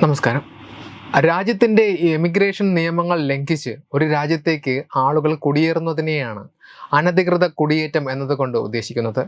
നമസ്കാരം. രാജ്യത്തിന്റെ എമിഗ്രേഷൻ നിയമങ്ങൾ ലംഘിച്ച് ഒരു രാജ്യത്തേക്ക് ആളുകൾ കുടിയേറുന്നതിനെയാണ് അനധികൃത കുടിയേറ്റം എന്നതുകൊണ്ട് ഉദ്ദേശിക്കുന്നത്.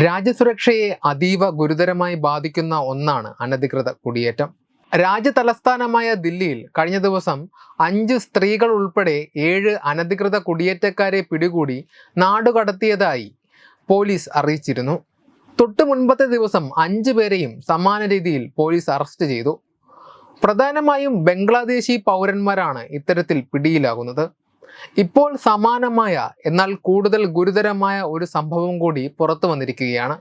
രാജ്യസുരക്ഷയെ അതീവ ഗുരുതരമായി ബാധിക്കുന്ന ഒന്നാണ് അനധികൃത കുടിയേറ്റം. രാജ്യ തലസ്ഥാനമായ ദില്ലിയിൽ കഴിഞ്ഞ ദിവസം അഞ്ച് സ്ത്രീകൾ ഉൾപ്പെടെ ഏഴ് അനധികൃത കുടിയേറ്റക്കാരെ പിടികൂടി നാടുകടത്തിയതായി പോലീസ് അറിയിച്ചിരുന്നു. തൊട്ടു മുൻപത്തെ ദിവസം അഞ്ചു പേരെയും സമാന രീതിയിൽ പോലീസ് അറസ്റ്റ് ചെയ്തു. പ്രധാനമായും ബംഗ്ലാദേശി പൗരന്മാരാണ് ഇത്തരത്തിൽ പിടിയിലാകുന്നത്. ഇപ്പോൾ സമാനമായ എന്നാൽ കൂടുതൽ ഗുരുതരമായ ഒരു സംഭവം കൂടി പുറത്തു വന്നിരിക്കുകയാണ്.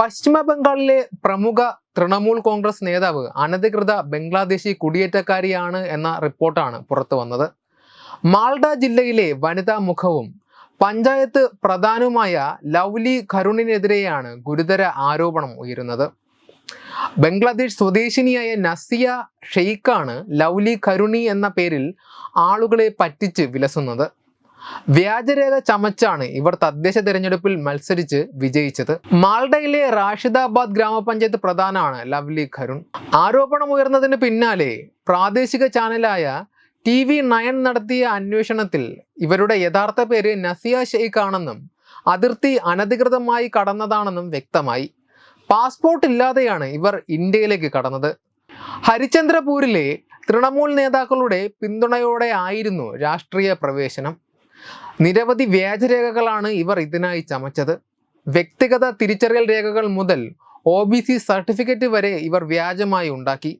പശ്ചിമ ബംഗാളിലെ പ്രമുഖ തൃണമൂൽ കോൺഗ്രസ് നേതാവ് അനധികൃത ബംഗ്ലാദേശി കുടിയേറ്റക്കാരിയാണ് എന്ന റിപ്പോർട്ടാണ് പുറത്തു വന്നത്. മാൾഡ ജില്ലയിലെ വനിതാ മുഖവും പഞ്ചായത്ത് പ്രധാനവുമായ ലൗലി ഖരുണിനെതിരെയാണ് ഗുരുതര ആരോപണം ഉയരുന്നത്. ബംഗ്ലാദേശ് സ്വദേശിനിയായ നസിയ ഷെയ്ഖാണ് ലൗലി കരുണി എന്ന പേരിൽ ആളുകളെ പറ്റിച്ച് വിലസുന്നത്. വ്യാജരേഖ ചമച്ചാണ് ഇവർ തദ്ദേശ തെരഞ്ഞെടുപ്പിൽ മത്സരിച്ച് വിജയിച്ചത്. മാൾഡയിലെ റാഷിദാബാദ് ഗ്രാമപഞ്ചായത്ത് പ്രധാനമാണ് ലവ്ലി ഖരുൺ ആരോപണം ഉയർന്നതിന് പിന്നാലെ പ്രാദേശിക ചാനലായ ടി വി നയൻ നടത്തിയ അന്വേഷണത്തിൽ ഇവരുടെ യഥാർത്ഥ പേര് നസിയ ഷെയ്ഖ് ആണെന്നും അതിർത്തി അനധികൃതമായി കടന്നതാണെന്നും വ്യക്തമായി. പാസ്പോർട്ട് ഇല്ലാതെയാണ് ഇവർ ഇന്ത്യയിലേക്ക് കടന്നത്. ഹരിചന്ദ്രപൂരിലെ തൃണമൂൽ നേതാക്കളുടെ പിന്തുണയോടെ ആയിരുന്നു രാഷ്ട്രീയ പ്രവേശനം. നിരവധി വ്യാജരേഖകളാണ് ഇവർ ഇതിനായി ചമച്ചത്. വ്യക്തിഗത തിരിച്ചറിയൽ രേഖകൾ മുതൽ ഒ ബി സി സർട്ടിഫിക്കറ്റ് വരെ ഇവർ വ്യാജമായി ഉണ്ടാക്കി.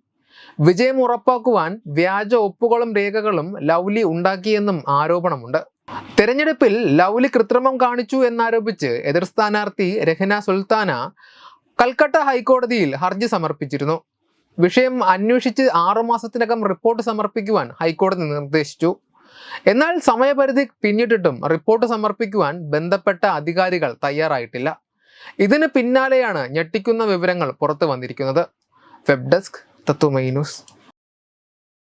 വിജയം ഉറപ്പാക്കുവാൻ വ്യാജ ഒപ്പുകളും രേഖകളും ലൗലി ഉണ്ടാക്കിയെന്നും ആരോപണമുണ്ട്. തെരഞ്ഞെടുപ്പിൽ ലൗലി കൃത്രിമം കാണിച്ചു എന്നാരോപിച്ച് എതിർ സ്ഥാനാർത്ഥി രഹന സുൽത്താന കൽക്കട്ട ഹൈക്കോടതിയിൽ ഹർജി സമർപ്പിച്ചിരുന്നു. വിഷയം അന്വേഷിച്ച് ആറുമാസത്തിനകം റിപ്പോർട്ട് സമർപ്പിക്കുവാൻ ഹൈക്കോടതി നിർദ്ദേശിച്ചു. എന്നാൽ സമയപരിധി പിന്നിട്ടിട്ടും റിപ്പോർട്ട് സമർപ്പിക്കുവാൻ ബന്ധപ്പെട്ട അധികാരികൾ തയ്യാറായിട്ടില്ല. ഇതിന് പിന്നാലെയാണ് ഞെട്ടിക്കുന്ന വിവരങ്ങൾ പുറത്തു വന്നിരിക്കുന്നത്. Web desk തത്വമൈനൂസ്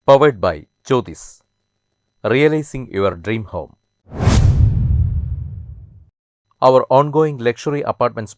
powered by Jyothis realizing your dream home our ongoing luxury apartments